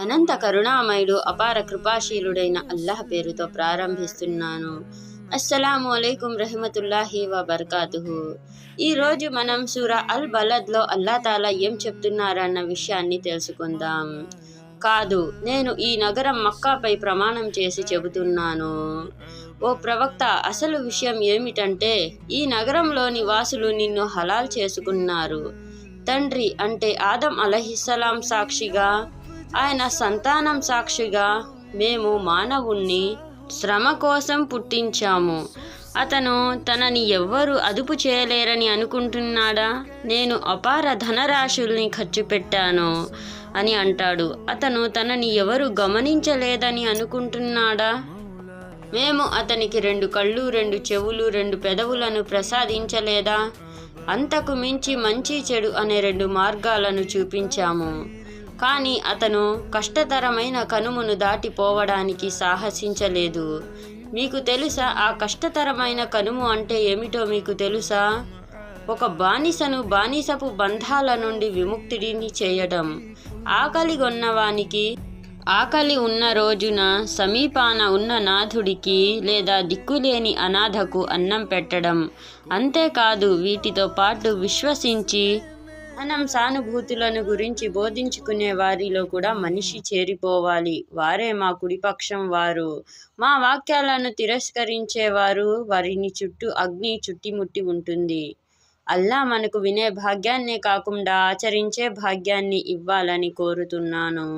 అనంత కరుణామయుడు అపార కృపాశీలుడైన అల్లాహ్ పేరుతో ప్రారంభిస్తున్నాను. అస్సలాము అలైకుం రహమతుల్లాహి వబర్కాతుహు. ఈరోజు మనం సూరా అల్ బలద్లో అల్లా తాలా ఏం చెప్తున్నారన్న విషయాన్ని తెలుసుకుందాం. కాదు నేను ఈ నగరం మక్కాపై ప్రమాణం చేసి చెబుతున్నాను. ఓ ప్రవక్త అసలు విషయం ఏమిటంటే ఈ నగరంలోని వాసులు నిన్ను హలాల్ చేసుకున్నారు. తండ్రి అంటే ఆదం అలహిస్సలాం సాక్షిగా ఆయన సంతానం సాక్షిగా మేము మానవుణ్ణి శ్రమ కోసం పుట్టించాము. అతను తనని ఎవ్వరు అదుపు చేయలేరని అనుకుంటున్నాడా? నేను అపార ధనరాశుల్ని ఖర్చు పెట్టాను అని అంటాడు. అతను తనని ఎవరు గమనించలేదని అనుకుంటున్నాడా? మేము అతనికి రెండు కళ్ళు రెండు చెవులు రెండు పెదవులను ప్రసాదించలేదా? అంతకు మించి మంచి చెడు అనే రెండు మార్గాలను చూపించాము. కానీ అతను కష్టతరమైన కనుమును దాటిపోవడానికి సాహసించలేదు. మీకు తెలుసా ఆ కష్టతరమైన కనుము అంటే ఏమిటో మీకు తెలుసా? ఒక బానిసను బానిసపు బంధాల నుండి విముక్తిని చేయడం. ఆకలి కొన్నవానికి ఆకలి ఉన్న రోజున సమీపాన ఉన్న నాథుడికి లేదా దిక్కులేని అనాథకు అన్నం పెట్టడం. అంతేకాదు వీటితో పాటు విశ్వసించి మనం సానుభూతులను గురించి బోధించుకునే వారిలో కూడా మనిషి చేరిపోవాలి. వారే మా కుడిపక్షం వారు. మా వాక్యాలను తిరస్కరించేవారు వారిని చుట్టూ అగ్ని చుట్టిముట్టి ఉంటుంది. అల్లా మనకు వినే భాగ్యాన్నే కాకుండా ఆచరించే భాగ్యాన్ని ఇవ్వాలని కోరుతున్నాను.